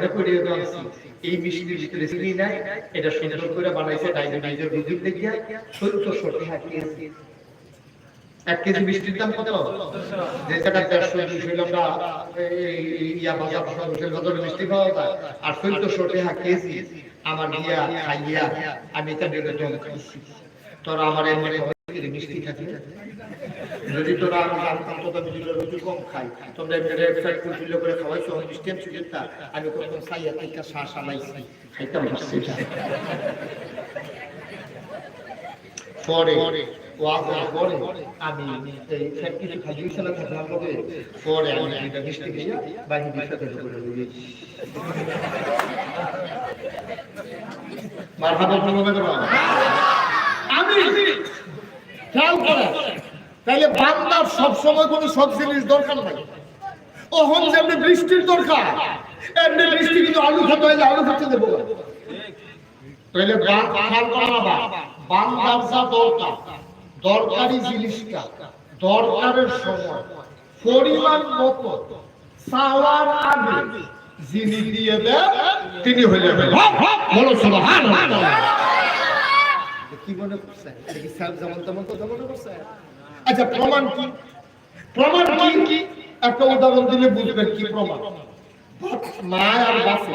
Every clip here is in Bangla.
মনে করিয়ে দিচ্ছি এই মিষ্টির ভিতরে চিনি নাই এটা সুন্দর করে বানাইছে ডায়াবেটিসের রোগীর দেখিয়া সত্তরশো টাকা কেজি এক কেজি মিষ্টির দাম কত? যে টাকা দেড়শো দুশো আমরা ইয়া বাজার হোটেল বাজারে মিষ্টি পাওয়া যায়। আর চোদ্দশো টাকা কেজি আমার গিয়া খাইয়া আমি ডেলে দম খাইছি। তোরা আমার এমনি মিষ্টি খাতি যদি তোরা আমি জানতাম তো আমি যদি রুটি কম খাই, তোমরা এমনি ওয়েবসাইট খুলে করে খাওয়াইছো, আমি আনছি যেটা আমি কখন সাইয়া থেকে শ্বাস চালাইছি খাইতাম পরে আমি এই সব কিছু খালি সালা থাকলাম পরে আমি এটা করে দিয়েছি মারহাবা বলবে তো আমি! খেয়াল করে। তাহলে বান্দার সব সময় কোনো সব জিনিস দরকার নাই। ওহন যেমনি বৃষ্টির দরকার, এমনি বৃষ্টি কিন্তু আলু খেতে হইলে আলু খেতে দেবো তাহলে বান্দার যা দরকার, দরকারি জিনিসটা, দরকারের সময়, পরিমাণ মতো, চাওয়ার আগে যিনি দিয়ে দেন, তিনি হইলে বলো, সুবহানাল্লাহ। কি মনে করছেন? এটা কি সাহেব যেমন তেমন কথা মনে করছেন? আচ্ছা প্রমাণ কি? প্রমাণ কি? একটা উদাহরণ দিলে বুঝবেন কি প্রমাণ? মা আর বাসে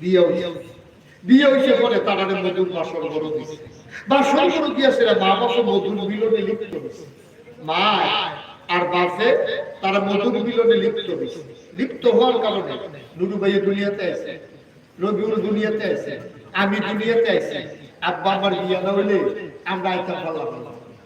বিয়ে। বিয়ে হইছে পরে তারা মধুর বড় দিছে দিয়েছে মা বাসর মধুর মিলনে লিপ্ত হয়েছে। মা আর বাসে তারা মধুর মিলনে লিপ্ত হয়েছে। লিপ্ত হওয়ার কারণে নুরু ভাইয়ে দুনিয়াতে আছে রবিউল দুনিয়াতে আছে আমি দুনিয়াতে আছি। আব্বা আমার বিয়া না হইলে আমরা আইতাম ভালো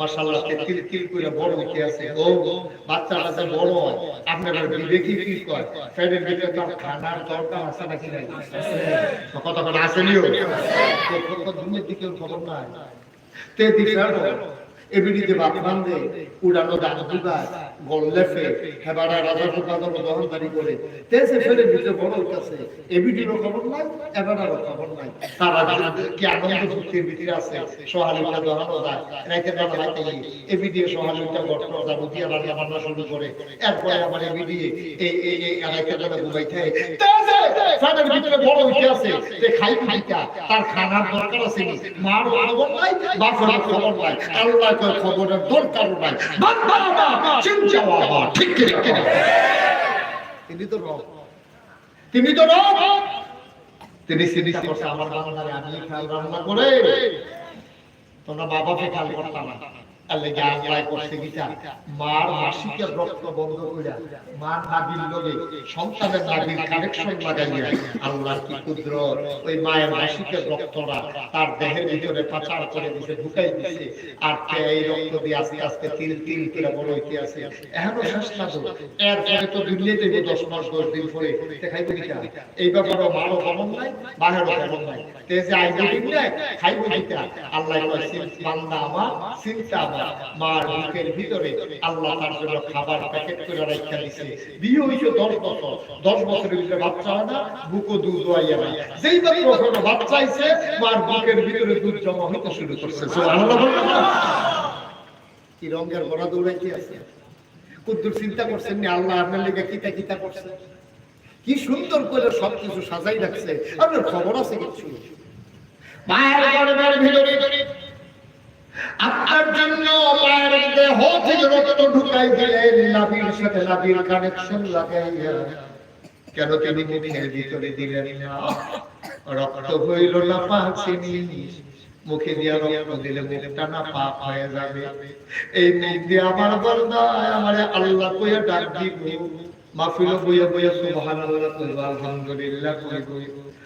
মাশাআল্লাহ তিল তিল করে বড় হইতে আছে। ও বাচ্চা বাচ্চা বড় হয়, আপনারা বিবেকই কি কয়? ফ্রেমের ভিতরে তার খানার দরকার আছে নাকি নাই? কথা আসেনিও দুনিয়ার খবর নাই। তে দিফারো এবিডিতে বাপ বান্ধে, উড়ানো দান দুগায় গল্লেফে হেবারা রাজা সুপাদর দহনদারি করে তেসে ফেলে দিতে বড় কাছে এবিডিরও খবর নাই এবারারও খবর নাই। তারা কি আনন্দ ফুর্তির ভিতরে আছে, সহালিকা দহানো যায়, রাইতে বেলা রাইতে এবিডি সহালিকা গঠন যায় বুঝিয়া রান্না বান্না শুরু করে। এরপরে আমার এবিডি এই এই এই রাইতে বেলা ঘুমাইতে তেসে ফাটার ভিতরে বড় হইতে আছে। তে খাই খাইকা তার খানার দরকার আছে মার খবর নাই, বাপের খবর নাই। আল্লাহ খবরের দরকার নাই চিন্তা বাবা ঠিক তিনি তো রব তিনি তো রব তিনি চিন্তা করছে আমার আমি খেয়াল রান্না করে তোমরা বাবাকে খেয়াল করতাম না আল্লাহ যা আল্লাহ তার দেহের ভিতরে পাচার করে দিছে, ঢুকাই দিছে। আর এই রক্ত দিয়ে আস্তে আস্তে তিল তিল করে বড় হইতে আছে? এখনও শেষ তো। এরপরে তো দুনিয়াতে যে দশ মাস, দশ দিন পরে। এই ব্যাপারে মারও খবর নাই বাহেরও খবর নাই। তে যে খাইবে আল্লাহ কয় আমার চিন্তা আমার। মার ভিতরে আল্লাহ তার জন্য খাবার প্যাকেট করে রাখা দিছে। বিয়ে হইছে দশ বছর। দশ বছরের ভিতরে বাচ্চা হয় না, বুকও দুধ হইয়া যেই বাচ্চা আইছে মার বুকের ভিতরে দুধ জমা হইতে শুরু করছে? কি রঙের দৌড়াইতে আছে? কুদ্দুর চিন্তা করছেন নি, আল্লাহ আপনার লেগে কিতা কিতা করছে? কি সুন্দর করে সবকিছু সাজাই রাখছে। আপনার খবর আছে কিছু? মায়ের ভিতরে আপনার জন্য মায়ের কেন তিনি ভিতরে দিলেন রক্ত হইল না মুখে দিয়া আল্লাহ বইয়া বইয়া সুবহানাল্লাহ কইব, আলহামদুলিল্লাহ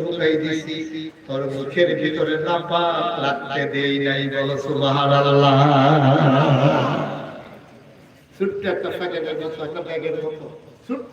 ঢুকাই দিছি। তোর মুখের ভিতরে না বলো সুবহানাল্লাহ। ছোট্ট একটা প্যাকেটের মতো ছোট্ট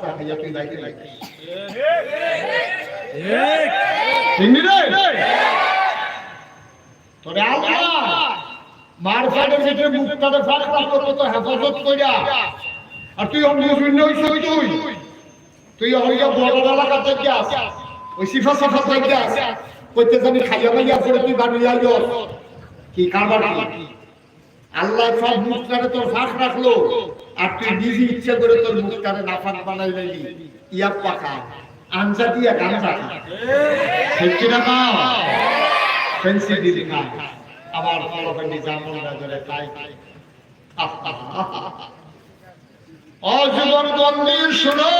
রাখাইয়া তুই বাইরে বাইরে তোরে আল্লাহ মার ফাটের ভিতরে মুখটাতে ফাঁক রাখল তো হেফাজত কইরা আর তুই অন্য শূন্য হইছ তুই তুই হইয়া বড় এলাকা থেকে আস ওই সিফা সাফা থেকে আস কইতে জানি খাইয়া সব মুখটারে তোর ফাঁক রাখল। আর তুই নিজে ইচ্ছা করে তোর মুখটারে নাফাক বানাই লাইলি। ইয়া পাকা। আনজা দিয়া গাঞ্জা। খা ঠিক কিনা না? ফেন্সি দিদি খা আবার ফলফেন্ডি জামুন ধরে খাই। অজীবন বন্দির শুনো।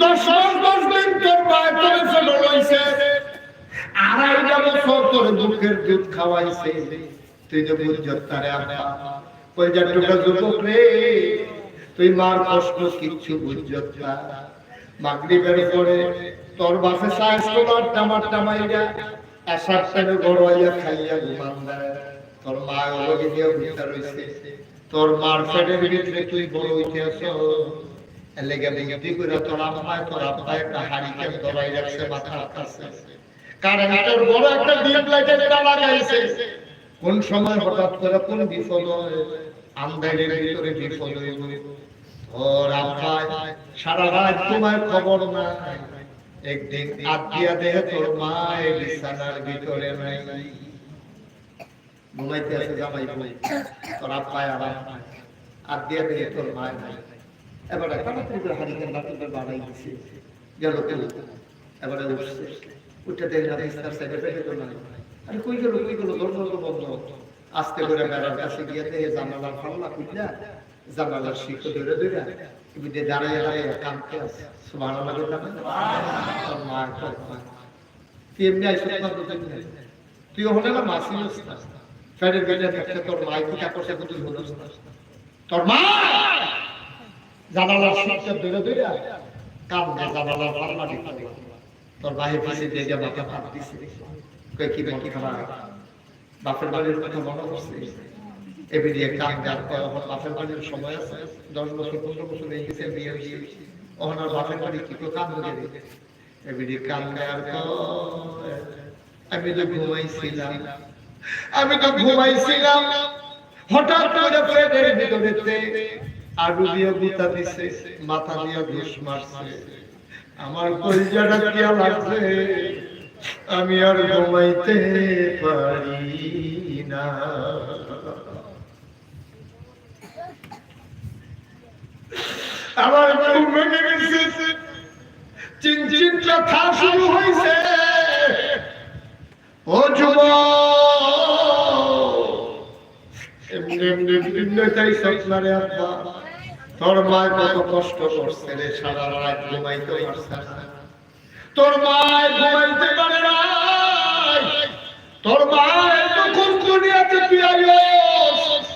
দশ দশ দিন তোর পায়ে ফেলো লইছে। আড়াইটা বছর তোর বুকের দুধ খাওয়াইছে। তুই যে বুঝত তারে আব্বা। যা টুকা যুবক রে? তুই মার কষ্ট কিচ্ছু বুঝত না। মাগরিবের পরে তোর বাসে সাইজ তোমার টামার টামাইরা আসার টাইমে গড়াইয়া খাইয়া ঘুমান তোর মা ওলগে দিয়ে ভিতর রইছে। তোর মার পেটের ভিতরে তুই বড় হইতে আছো। লেগে বুদ্ধি করে তোর আম্মায়, তোর আব্বা একটা হারিকেন ধরাই রাখছে মাথার কাছে কারেন্টের বড় একটা ডিপ লাগাইছে কোন সময় হঠাৎ করে কোন বিপদ হয়? ভিতরে বিপদ সারা রাত তোমার খবর একদিন তোর বিছানার ভিতরে নাই। ঘুমাইতে আছে জামাই তোর আত্মীয়া দেহে তোর মায়ের নাই। এবারে এবারে উঠছে। উঠে আরে কই গেল কই গেল? দরজা তো বন্ধ আস্তে করে বেড়ার কাছে গিয়ে দেখে জানালার ফাল্লা খুললা জানালার শিখো ধরে ধরে এমনি দাঁড়ায় দাঁড়ায় কামতে আছে। তোর মা তোর মা। তুই এমনি আইসো না তুই ওখানে না মাসি না। ফেডের বেডে থাকতে তোর মা কি তা করছে তুই বলিস না। তোর মা! জানালার শিখটা ধরে ধরে কাম না জানালার ফাল্লা দিতে তোর ভাই দিয়ে যা বাপা ভাত দিছে কি বাকি খাবার বাপের বাড়ির কথা মনে করছে বাপের বাড়ির সময় আছে। দশ বছর, পনেরো বছর হয়ে গেছে বিয়ে ওখানে বাপের বাড়ি কি তো কাম দেওয়ার আমি তো ঘুমাইছিলাম। আমি তো ঘুমাইছিলাম। হঠাৎ করে পেটের ভিতরেতে আলু দিয়ে গুতা দিছে, মাথা দিয়ে ঘুষ মারছে। আমার কলিজাটা কিয়া লাগছে? আমি আর ঘুমাইতে পারি না। আমার ঘুম ভেঙে গেছে। কথা শুরু হয়েছে। ও যুব এমনি এমনি বিভিন্ন তাই স্বপ্নারে আব্বা। তোর মায় কত কষ্ট করছে রে, সারা রাত ঘুমাইতে পারছে না। তোর মায় ঘুমাইতে পারে তোর মায় যখন দুনিয়াতে পিয়াইস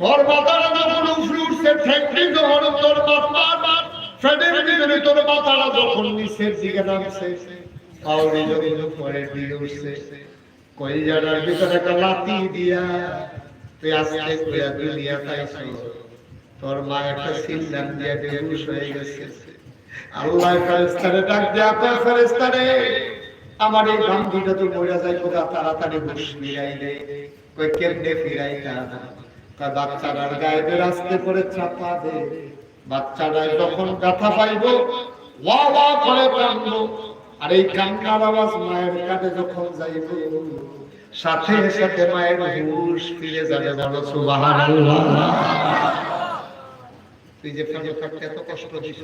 তোর মাথাটা যখন উফরে উঠছে ঠেকলি যখন তোর বাবার ফেডের ভিতরে তোর মাথাটা যখন নিচের দিকে নামছে পাউরি যখন উপরে দিয়ে উঠছে, কই জানার ভিতরে একটা লাতি দিয়া, তুই আস্তে করে দুনিয়া পাইছো তোর মা একটা সিলদান দিয়ে বেহুশ হয়ে গেছে। আল্লাহ ফেরেস্তারে ডাক দেয়া কয় ফেরেস্তারে আমার এই বান্ধবীটা তো মরে যায় কোথা তাড়াতাড়ি হুশ ফিরাইলে কই, কেমনে ফিরাইলা কয় বাচ্চাটার গায়ে রাস্তে করে চাপা দে। বাচ্চাটা যখন ব্যথা পাইব, ওয়া ওয়া করে কান্দো আর এই কান্নার আওয়াজ মায়ের কানে যখন যাইব, সাথে সাথে মায়ের হুশ ফিরে যাবে, বলো, সুবহানাল্লাহ। তুই যে ফেলে থাকতে এত কষ্ট দিছ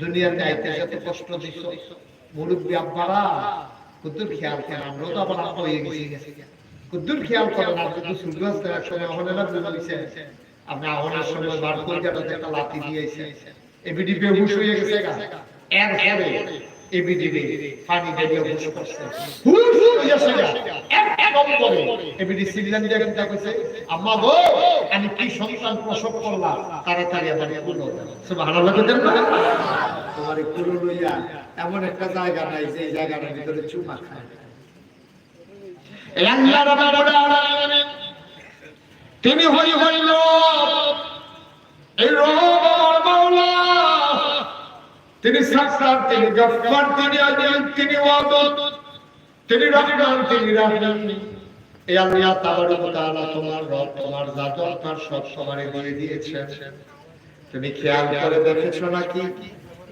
দুনিয়াতে আইতে এত কষ্ট দিছ, মুরব্বী আব্বারা, কুদ্দুর খেয়াল করেন আমরাও তো আবার আব্বা হয়ে গেছি। কুদ্দুর খেয়াল করেন আপনি তো সূর্যাস্ত এক সময় অহনে না বুঝাইছে আপনি আহনের সময় বার করে একটা লাথি দিয়েছে এবিডি বেহুশ হয়ে গেছে এরপরে এবিডি পানি দিয়ে হুশ করছে। হুশ গেছে এক এক নম্বরে এবিডি সিগন্যাল দিয়ে কিন্তু কইছে? আম্মা গো আমি কি সন্তান প্রসব করলাম? তাড়াতাড়ি আমার কুলো সুবহানাল্লাহ কইতেন না? তোমার এই লইয়া এমন একটা জায়গা নাই যে জায়গাটার ভিতরে চুমা খায়। এই আল্লাহ রাব্বুল আলামিন তিনি হই হইল এই মাওলা তিনি সাক্ষাৎ তিনি গফফার তিনি আজিজ তিনি ওয়াদুদ, তিনি রহমান তিনি রহিম এই আল্লাহ তাবারক তাআলা তোমার রব, তোমার যা দরকার সব সবারে দিয়ে দিয়েছেন। তুমি খেয়াল করে দেখেছ নাকি?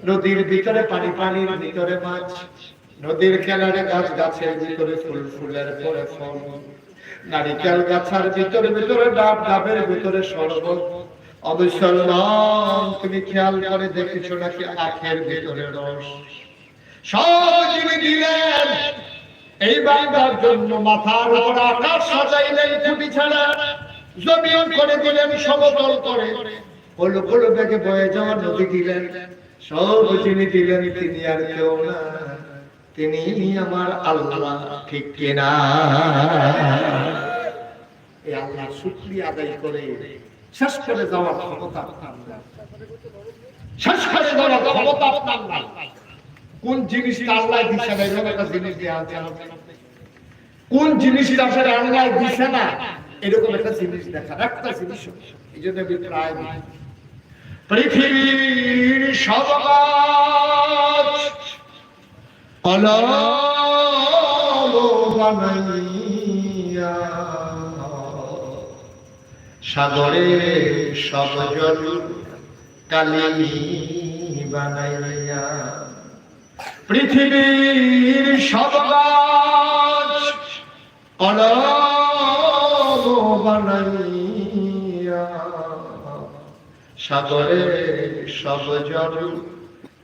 নদীর ভিতরে পানি, পানির ভিতরে মাছ, নদীর কিনারে গাছ, গাছের ভিতরে ফুল, ফুলের পরে ফল। নারিকেল গাছার ভিতরে ভিতরে ডাব, ডাবের ভিতরে শরবত। অবসল্লাম তুমি খেয়াল করে দেখেছ নাকি আখের ভিতরে রস? যিনি দিলেন, এই বান্দার জন্য মাথার উপর আকাশ সাজাইলেন খুঁটি ছাড়া জমিন করে দিলেন, সমতল করে। হলো হলো বেগে বয়ে যাওয়া নদী দিলেন, সব যিনি দিলেন তিনি আর কেউ না। তিনি আমার আল্লাহ, ঠিক কিনা? এই আল্লাহ শুক্রিয়া আদায় করে শেষ করে যাওয়ার ক্ষমতা। শেষ করে যাওয়ার ক্ষমতা আপনার নাই। কোন জিনিসটা আল্লাহ দিচ্ছে না, এরকম একটা জিনিস দিয়ে আছে কোন জিনিসটা আসলে আল্লাহ দিচ্ছে না, এরকম একটা জিনিস দেখা, একটা জিনিস এই জন্য পৃথিবীর কলম বানাইয়া সাগরে সব জল কালি বানাইয়া। পৃথিবীর সব গাছ কলম বানাইয়া। সাগরে সব জল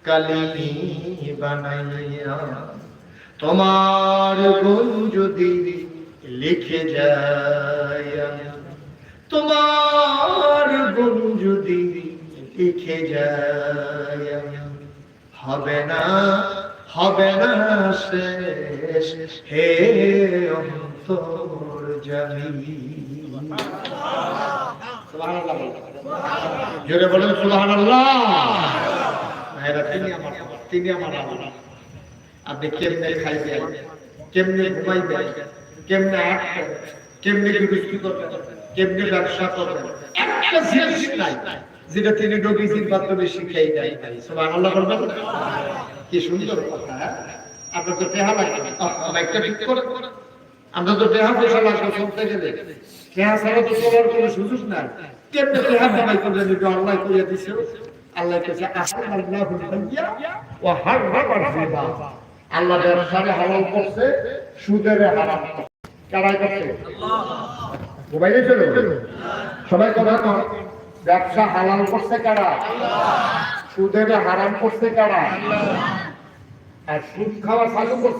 কালি বানাইয়া। তোমার গুণ যদি লিখে যায়। তোমার গুণ যদি লিখে যায় হবে না হবে না শেষ। হে অন্তর জানি জোরে বলেন সুবাহান তিনি আমার তিনি আমার আল্লাহ আপনি কেমনে খাইবেন? কেমনে ঘুমাইবেন? কেমনে হাঁটবেন কেমনে বিবৃতি করবেন কেমনে ব্যবসা করবেন একটা জিনিস নাই, যেটা তিনি শিখাই সুবহানাল্লাহ বলবেন? কি সুন্দর কথা হ্যাঁ? আপনার তো টেহা লাগে একটা ঠিক করে। আমরা তো টেহা পয়সা লাগবে চলতে গেলে। টেহা ছাড়া তো চলার কোনো সুযোগ নাই। কেমনে টেহা একটু আল্লাহ দিছে। আল্লাহ কাছে হাইয়া ওয়া হাররামার রিবা আল্লাহ ব্যবসারে করছে, সুদের হারাম কারাই করছে। মোবাইলে চলো। সবাই কথা কর ব্যবসা হালাল করছে কারা? সুদের হারাম করছে কারা? আর সুদ খাওয়া চালু করছে